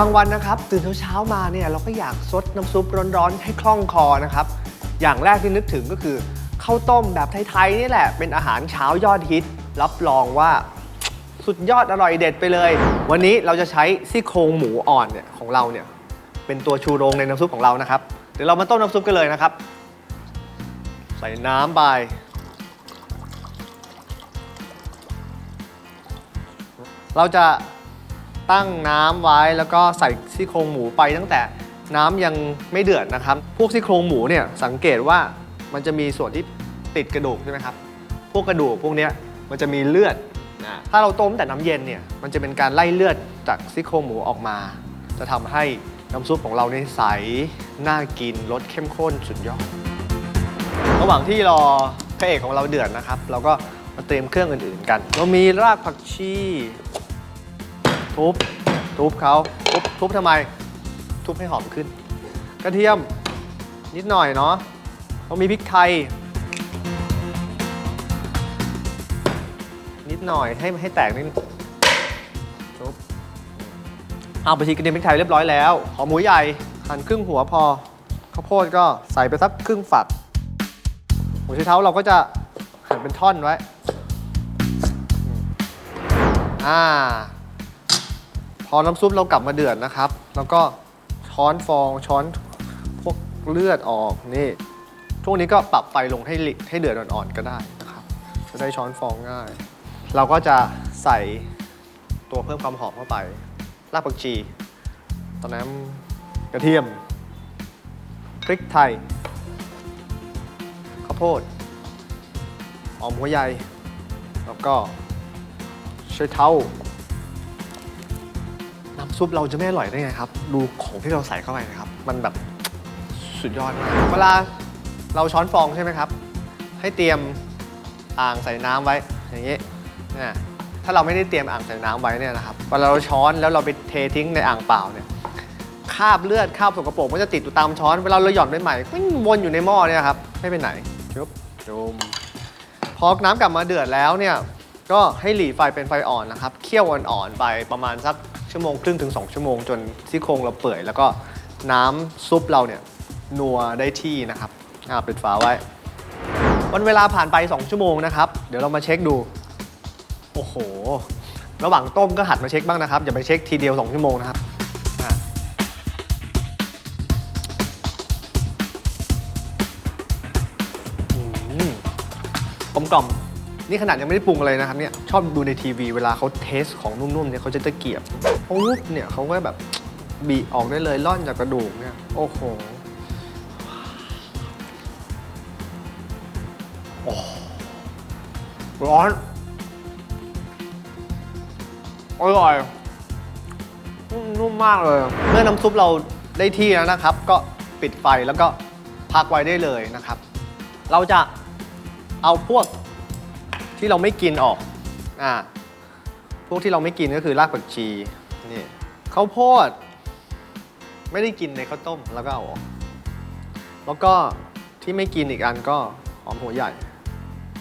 บางวันนะครับตื่นเช้าๆมาเนี่ยเราก็อยากซดน้ำซุปร้อนๆให้คล่องคอนะครับ อย่างแรกที่นึกถึงก็คือข้าวต้มแบบไทยๆนี่แหละ เป็นอาหารเช้ายอดฮิต รับรองว่าสุดยอดอร่อยเด็ดไปเลย วันนี้เราจะใช้ซี่โครงหมูอ่อนเนี่ยของเราเนี่ยเป็นตัวชูโรงในน้ำซุปของเรานะครับ เดี๋ยวเรามาต้มน้ำซุปกันเลยนะครับ ใส่น้ำไปเราจะ ตั้งน้ำไว้แล้วก็ใส่ซี่โครงหมูไปตั้งแต่น้ำยังไม่เดือดนะครับ พวกซี่โครงหมูเนี่ยสังเกตว่ามันจะมีส่วนที่ติดกระดูกใช่ไหมครับ พวกกระดูกพวกนี้มันจะมีเลือดนะถ้าเราต้มแต่น้ำเย็นเนี่ยมันจะเป็นการไล่เลือดจากซี่โครงหมูออกมา จะทำให้น้ำซุปของเราเนี่ยใส น่ากิน รสเข้มข้นสุดยอด ระหว่างที่รอพระเอกของเราเดือดนะครับ เราก็มาเตรียมเครื่องอื่นๆกัน เรามีรากผักชี ทุบ ทุบเขาทุบทุบทำไม ทุบให้หอมขึ้น กระเทียม นิดหน่อยเนาะเรามีพริกไทย นิดหน่อยให้ให้แตกนิดนึงทุบเอาไปทีกระเทียมพริกไทยเรียบร้อยแล้ว หอมหมูใหญ่หั่นครึ่งหัวพอ ข้าวโพดก็ใส่ไปสักครึ่งฝักหัวไชเท้าเราก็จะหั่นเป็นท่อนไว้ อ่า พอน้ำซุปเรากลับมาเดือดนะครับ แล้วก็ช้อนฟองช้อนพวกเลือดออกนี่ช่วงนี้ก็ปรับไฟลงให้ลิให้เดือดอ่อนๆก็ได้นะครับ จะได้ช้อนฟองง่าย เราก็จะใส่ตัวเพิ่มความหอมเข้าไปรากผักชี ตอนนั้นกระเทียมพริกไทยข้าวโพดหอมหัวใหญ่แล้วก็ใช้เท้า น้ำซุปเราจะไม่อร่อยได้ไงครับดูของที่เราใส่เข้าไปนะครับ มันแบบสุดยอดมากเวลาเราช้อนฟองใช่ไหมครับ ให้เตรียมอ่างใส่น้ำไว้อย่างนี้นะถ้าเราไม่ได้เตรียมอ่างใส่น้ำไว้เนี่ยนะครับเวลาเราช้อนแล้วเราไปเททิ้งในอ่างเปล่าเนี่ยคราบเลือดคราบสกปรกมันจะติดอยู่ตามช้อนเวลาเราหย่อนไปใหม่ก็วนอยู่ในหม้อเนี่ยครับไม่ไปไหนชุบจุมพอน้ำกลับมาเดือดแล้วเนี่ยก็ให้หลีไฟเป็นไฟอ่อนนะครับเคี่ยวอ่อนๆไปประมาณสัก ชั่วโมงครึ่งถึง 2 ชั่วโมงจนซี่โครงเราเปื่อย แล้วก็น้ำซุปเราเนี่ยนัวได้ที่นะครับอ่าปิดฝาไว้ วันเวลาผ่านไป 2 ชั่วโมงนะครับ เดี๋ยวเรามาเช็คดู โอ้โห ระหว่างต้มก็หัดมาเช็คบ้างนะครับ อย่าไปเช็คทีเดียว 2 ชั่วโมงนะครับอะอืมกลมกล่อม นี่ขนาดยังไม่ได้ปรุงอะไรนะครับเนี่ยชอบดูในทีวีเวลาเขาเทสของนุ่มๆเนี่ยเขาจะตะเกียบปุ๊บเนี่ยเขาก็แบบบีออกได้เลยล่อนจากกระดูกเนี่ยโอ้โหร้อนอร่อยนุ่มนุ่มมากเลย เมื่อน้ำซุปเราได้ที่แล้วนะครับ ก็ปิดไฟแล้วก็พักไว้ได้เลยนะครับ เราจะเอาพวก ที่เราไม่กินออกอ่าพวกที่เราไม่กินก็คือรากผักชีนี่ข้าวโพด ไม่ได้กินในข้าวต้มแล้วก็เอาออก แล้วก็ที่ไม่กินอีกอันก็หอมหัวใหญ่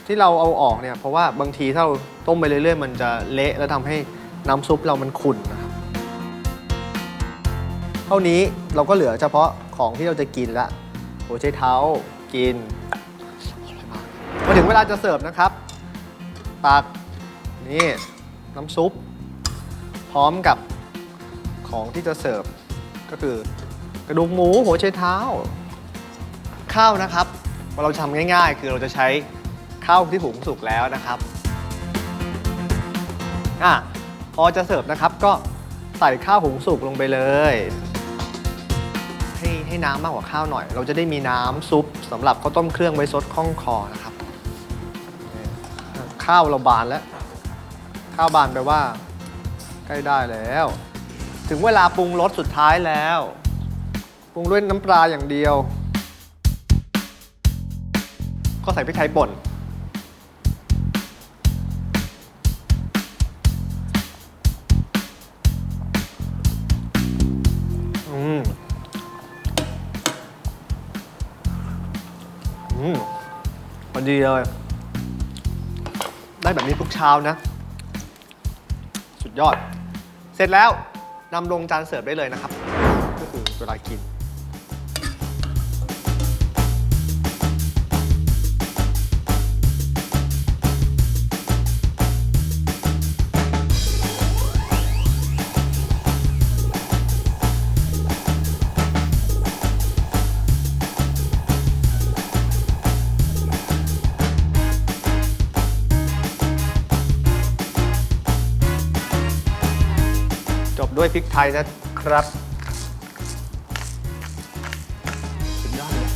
ที่เราเอาออกเนี่ยเพราะว่าบางทีถ้าเราต้มไปเรื่อยๆ มันจะเละแล้วทำให้น้ำซุปเรามันขุ่นนะครับเท่านี้เราก็เหลือเฉพาะของที่เราจะกินละหัวไชเท้ากินมาถึงเวลาจะเสิร์ฟนะครับ ตัก นี่น้ำซุป พร้อมกับของที่จะเสิร์ฟก็คือกระดูกหมูหัวไชเท้า ข้าวนะครับเราทำง่ายๆ คือเราจะใช้ข้าวที่หุงสุกแล้วนะครับอะพอจะเสิร์ฟนะครับก็ใส่ข้าวหุงสุกลงไปเลย ให้ให้น้ำมากกว่าข้าวหน่อย เราจะได้มีน้ำซุปสำหรับข้าวต้มเครื่องไว้ซดคล่องคอนะครับ ข้าวเราบานแล้ว ข้าวบานแปลว่า ใกล้ได้แล้ว ถึงเวลาปรุงรสสุดท้ายแล้ว ปรุงด้วยน้ำปลาอย่างเดียว ก็ใส่พริกไทยป่น อืม อืมพอดีเลย ได้แบบนี้ทุกเช้านะ สุดยอด เสร็จแล้วนำลงจานเสิร์ฟได้เลยนะครับ ก็คือเวลากิน ด้วยพริกไทยนะครับ สุดยอดเลย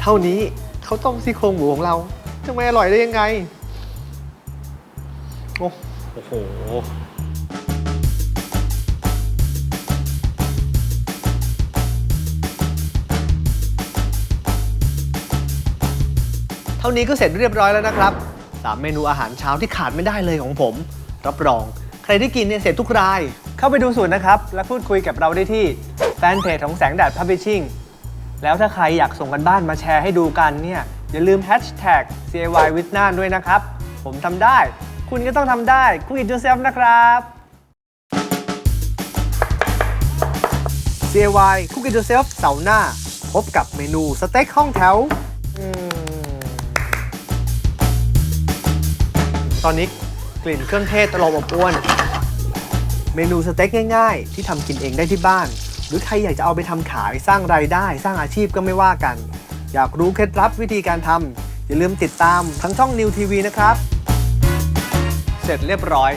เท่านี้เขาวต้มซี่โครงหมูของเรา จะไม่อร่อยได้ยังไง โอ้โอ้โห เท่านี้ก็เสร็จเรียบร้อยแล้วนะครับสามเมนูอาหารเช้าที่ขาดไม่ได้เลยของผม รับรอง ใครได้กินเนี่ยเสร็จทุกราย เข้าไปดูสูตรนะครับ และพูดคุยกับเราได้ที่แฟนเพจของแสงแดดพับบิชชิ่งแล้วถ้าใครอยากส่งกันบ้านมาแชร์ให้ดูกันเนี่ยอย่าลืมแฮชแท็ก CAY with น่านด้วยนะครับ ผมทำได้ คุณก็ต้องทำได้คุย it yourself นะครับ CAY Cook It Yourself เสาร์หน้า พบกับเมนูสเต็กห้องแถวอืม ตอนนี้กลิ่นเครื่องเทศตลบอบอวน เมนูสเต็กง่าย ๆ ที่ทำกินเองได้ที่บ้าน หรือใครอยากจะเอาไปทำขายสร้างรายได้ สร้างอาชีพก็ไม่ว่ากัน อยากรู้เคล็ดลับวิธีการทำอย่าลืมติดตามทั้งช่องนิวทีวีนะครับ เสร็จเรียบร้อย